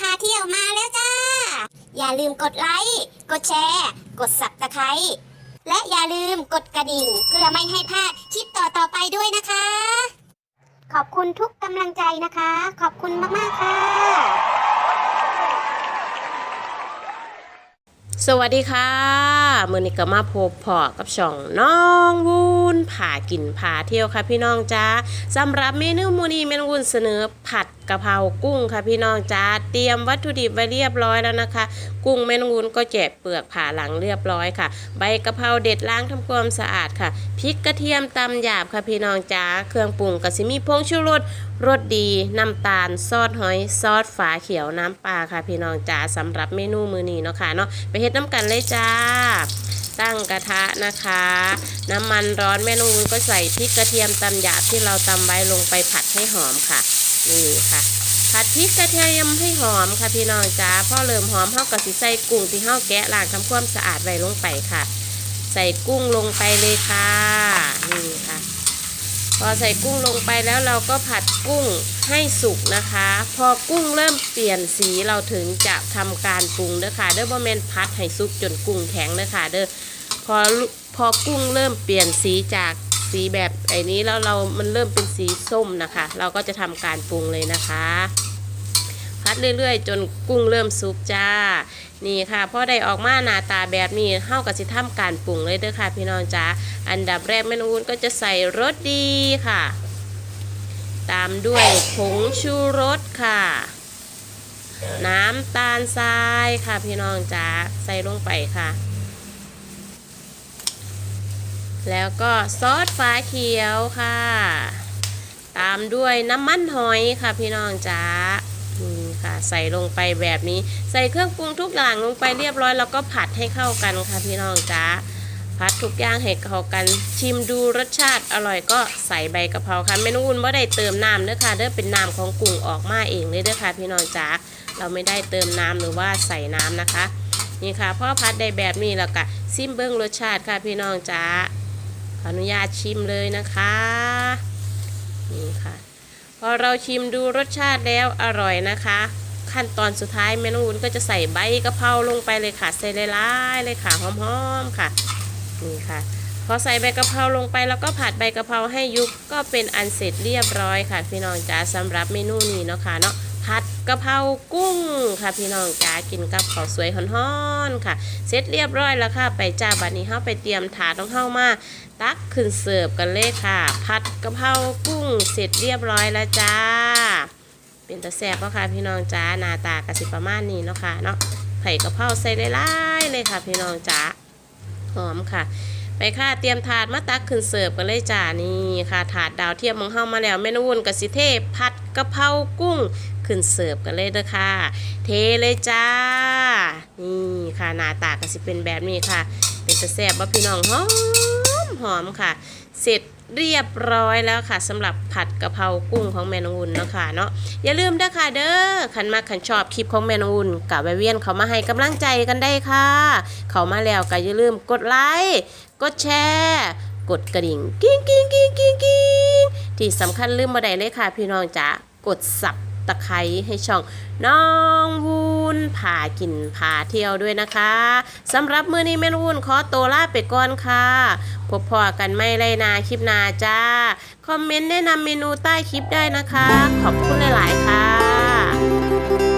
พาเที่ยวมาแล้วจ้า อย่าลืมกดไลค์ กดแชร์ กดสับตะไคร้และอย่าลืมกดกระดิ่ง เพื่อไม่ให้พลาดคลิปต่อๆไปด้วยนะคะ ขอบคุณทุกกำลังใจนะคะ ขอบคุณมากมากค่ะ สวัสดีค่ะมือนี้กมาพบพอกับช่องน้องวุ้นผ่ากินผ่าเที่ยวค่ะพี่น้องจ้าสำหรับเมนูมูนีเมนวุ้นเสนอผัด กะเพรากุ้งค่ะพี่น้องจ้าเตรียมวัตถุดิบไว้เรียบร้อยแล้วนะคะ กุ้งเมนูวูนก็แจกเปลือกผ่าหลังเรียบร้อยค่ะ ใบกะเพราเด็ดล้างทำความสะอาดค่ะพริกกระเทียมตำหยาบค่ะพี่น้องจ้าเครื่องปรุงก็สิมีพงชูรสรสดี น้ำตาล ซอสหอย ซอสฝาเขียวน้ำปลาค่ะ พี่น้องจ้าสำหรับเมนูมือนี้เนาะค่ะเนาะไปเฮ็ดน้ำกันเลยจ้า ตั้งกระทะนะคะ น้ำมันร้อนเมนูก็ใส่พริกกระเทียมตำหยาบที่เราตำไว้ลงไปผัดให้หอมค่ะ นี่ค่ะ ผัดพริกกระเทียมให้หอมค่ะพี่น้องจ้าพอเริ่มหอมเฮาก็สิใส่กุ้งที่เฮาแกะล้างทำความสะอาดไว้ลงไปค่ะ ใส่กุ้งลงไปเลยค่ะนี่ค่ะ พอใส่กุ้งลงไปแล้วเราก็ผัดกุ้งให้สุกนะคะ พอกุ้งเริ่มเปลี่ยนสีเราถึงจะทำการปรุงเด้อค่ะเด้อบ่แม่นพัดให้สุกจนกุ้งแข็งเด้อค่ะเด้อพอพอกุ้งเริ่มเปลี่ยนสีจาก สีแบบไอ้นี้แล้วเรามันเริ่มเป็นสีส้มนะคะ เราก็จะทำการปรุงเลยนะคะพัดเรื่อยๆ จนกุ้งเริ่มสุกจ้า นี่ค่ะพอได้ออกมาหน้าตาแบบนี้เฮากับสิทำการปรุงเลยเด้อค่ะ พี่น้องจ้าอันดับแรกแม่นวุ้นก็จะใส่รสดีค่ะ ตามด้วยผงชูรสค่ะ น้ำตาลทรายค่ะพี่น้องจ้าใส่ลงไปค่ะ แล้วก็ซอสฟ้าเขียวค่ะ ตามด้วยน้ำมันหอยค่ะพี่น้องจ้านี่ค่ะใส่ลงไปแบบนี้ ใส่เครื่องปรุงทุกอย่างลงไปเรียบร้อย แล้วก็ผัดให้เข้ากันค่ะพี่น้องจ้าผัดทุกอย่างให้เข้ากันชิมดูรสชาติอร่อยก็ใส่ใบกะเพราค่ะเมนูอุ่นไม่ได้เติมน้ำเด้อค่ะเด้อเป็นน้ำของกุ้งออกมาเองเลยเด้อค่ะพี่น้องจ้าเราไม่ได้เติมน้ำหรือว่าใส่น้ำนะคะนี่ค่ะพอผัดได้แบบนี้แล้วก็ซิมเบิ้งรสชาติค่ะพี่น้องจ้า ขออนุญาตชิมเลยนะคะ นี่ค่ะ พอเราชิมดูรสชาติแล้วอร่อยนะคะ ขั้นตอนสุดท้ายเมนูวุ้นก็จะใส่ใบกะเพราลงไปเลยค่ะ ใส่ลายๆเลยค่ะหอมๆค่ะ นี่ค่ะ พอใส่ใบกะเพราลงไปแล้วก็ผัดใบกะเพราให้ยุบก็เป็นอันเสร็จเรียบร้อยค่ะ พี่น้องจ๋าสำหรับเมนูนี้เนาะค่ะเนาะ ผัดกะเพรากุ้งค่ะพี่น้องจ๋ากินกับข้าวสวยฮ้อนๆค่ะ เสร็จเรียบร้อยแล้วค่ะ ไปจ้าบัดนี้เฮาไปเตรียมถาดต้องเข้ามา ตักขึ้นเสิร์ฟกันเลยค่ะ ผัดกะเพรากุ้งเสร็จเรียบร้อยแล้วจ้า เป็นตะแซ่บเนาะค่ะพี่น้องจ้าหน้าตากระสิประมาณนี้เนาะค่ะเนาะไผ่กะเพราใส่หลายๆเลยค่ะ พี่น้องจ้าหอมค่ะ ไปค่ะเตรียมถาดมาตักขึ้นเสิร์ฟกันเลยจ้านี่ค่ะถาดดาวเทียมของเฮามาแล้วเมนูวุ่นกับสิเทพผัดกะเพรากุ้งขึ้นเสิร์ฟกันเลยเด้อค่ะ เทเลยจ้า นี่ค่ะหน้าตากะสิเป็นแบบนี้ค่ะ เป็นตะแซ่บบ่พี่น้องหอมหอมค่ะ เสร็จ เรียบร้อยแล้วค่ะสำหรับผัดกะเพรากุ้งของแมนองอุ่นเนาะค่ะเนาะอย่าลืมเด้อค่ะเด้อขันมาขันชอบคลิปของแมนองอุ่นกับแวเวียนเขามาให้กำลังใจกันได้ค่ะ เขามาแล้วก็อย่าลืมกดไลค์กดแชร์กดกระดิ่งกิ้งกิ้งกิ้งกิ้งกิ้งที่สำคัญลืมมาได้เลยค่ะ พี่น้องจ๋ากดสับตะไคร้ให้ช่องน้องวูน กินพาเที่ยวด้วยนะคะสำหรับมื้อนี้แม่นวูนขอตัวลาไปก่อนค่ะ พบพอกันไม่ไรนาคลิปนาจ้า คอมเมนต์แนะนำเมนูใต้คลิปได้นะคะ ขอบคุณหลาย ๆ ค่ะ